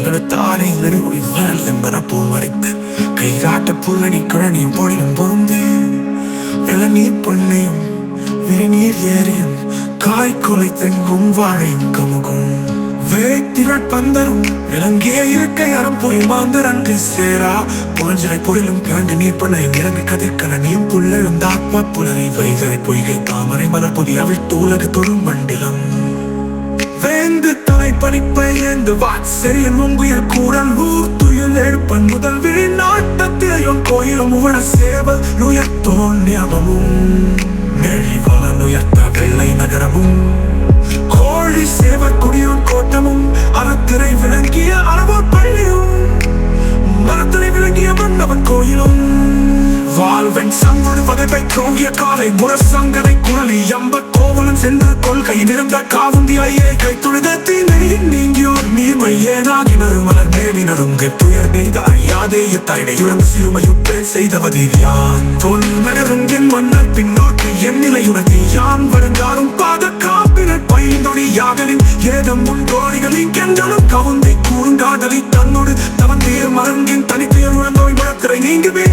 தானே நெருங்குடி மணல் பூ மறைத்து. கை காட்ட புல்லணி குழனியும் பொழிலும் பொருந்து. இளநீர் பொன்னையும் விரிநீர் ஏறியும் காய் கொலை தெங்கும் வாழையும் கமுகும். வேத்திரட் பந்தரும் இலங்கே இருக்கை அறம் போய் மாந்தர் அங்கு சேரா. புலஞ்சலை பொருளும் பிறந்து நீர் பண்ணையும் இறங்கு கதிர்கன நீம் புல்லெழுந்த ஆத்ம புலனை வைகை பொய்கை தாமரை மலர் புதிய அவிழ்த்து உலக தொழும் மண்டிலம் வேந்து பணிப்பை என்று வாட்செரியன் உங்குயர் கூறல் ஊர் துயில் எழுப்பன் முதல் விழி நாட்டத்திலையும் கோயிலும் உவன சேவல் நுயர்த்தோன் ஞாபமும். நெழிவள நுயர்த்த வெள்ளை நகரமும். கோழி சேவர் குடியும் கோட்டமும் அறத்திரை சங்கோடு பதைப்பை தோங்கிய காலை முரசங்கனை குழலி எம்ப கோவலன் சென்று கொள்கை நிறந்த காவுந்தி ஐயே கை துழுத தீனை நீங்கியோர் நீர்மை ஏனாகி நறுமலர் மேவினரும் துயர் நெய்த அறியாதே இத்தனை இழந்த சிறுமையுப்பே செய்தவதில் யான். தொல் நகரும் என் மன்னர் பின்னோட்டு என் நிலையுணர்த்தி யான் வருங்காரும் பாத காப்பினர் பைந்தொழி யாகலின் ஏதம் முன்கோடிகளின் கென்றலும் கவுந்தை கூறுங்காதலி தன்னோடு தவந்தீர் மரங்கின் தனித்துயர் உழந்தோய் முழத்திரை நீங்குவே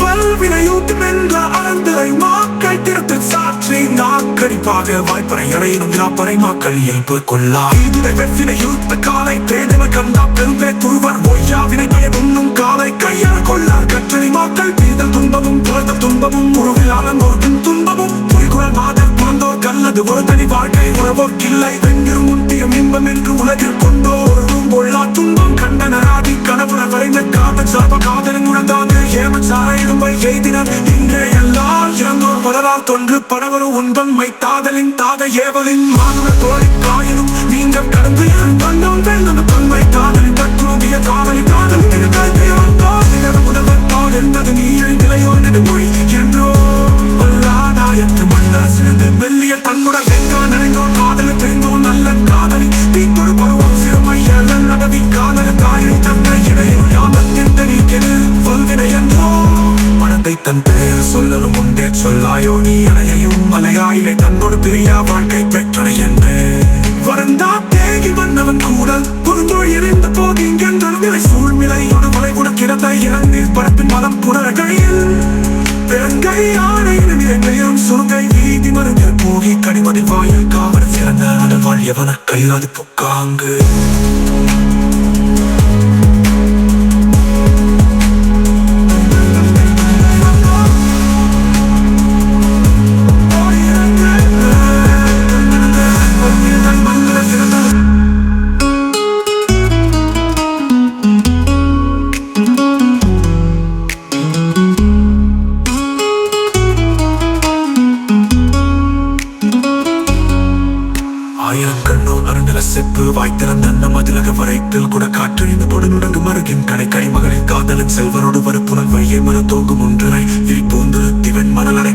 பல்வினையூட்டும் என்ற அறந்தரை மாக்கள் திருத்து சாற்றி நாக்கடிப்பாக வாய்ப்பறை அடையினும் யாப்பறை மக்கள் இயல்பு கொள்ளா. இதுதை வெற்றினை யூத்த காலை பேதம கண்டா. பெரும்பே துருவர் ஒய்யாவினை பயனுண்ணும் காலை. கையால் கொள்ளார் கற்றனை மாக்கள் பீதல் துன்பமும் புலந்த துன்பமும் உறவிலாளன் ஒருத்தின் துன்பமும். புரிகுழல் மாதர் புலந்தோர் கல்லது ஒரு தனி வாழ்க்கை உறவோர் கில்லை வெங்கிரும் முந்திய இன்பம் என்று உலகில் கொண்டோரும் பொள்ளா துன்பம் கண்டனராதி கனவுற வரைந்த காதல் சாப காதலன் உணர்ந்தான் ஏமச்சார இரும்பை எய்தினர் இன்றே எல்லார் இறந்தோர் பலரால் தொன்று படவரும் உண்பன் மை தாதலின் தாத ஏவலின் மானுட தோழி காயினும் நீங்கள் கடந்து தந்தம் சொல்லலும் சொல்லாயோ நீ அணையையும் மலையாயிலே தன்னோடு பிரியா வாழ்க்கை பெற்றனை என்று வரந்தா தேகி வந்தவன் கூடல் புதுந்தோழி இணைந்த போது இங்கென்றொரு சூழ்நிலையோடு மலை கூட கிடந்த இறந்தீர் பரப்பின் மலம் புனரகையில். பெருங்கை ஆணை நிலையம் சுருங்கை வீதி மருந்தில் போகி கனிமதி வாயில் காவல் சிறந்த அதன் வாழியவன கையாது புக்காங்கு? மதிலக வரைத்தில் கூட காற்றழிந்து பொடுநுடங்கு மருகின் கடை. கைமகளின் காதலன் செல்வரோடு வரு புனல் வழியை மன தோங்கும் ஒன்றனை. விழிப்பூந்து திவன் மணலடை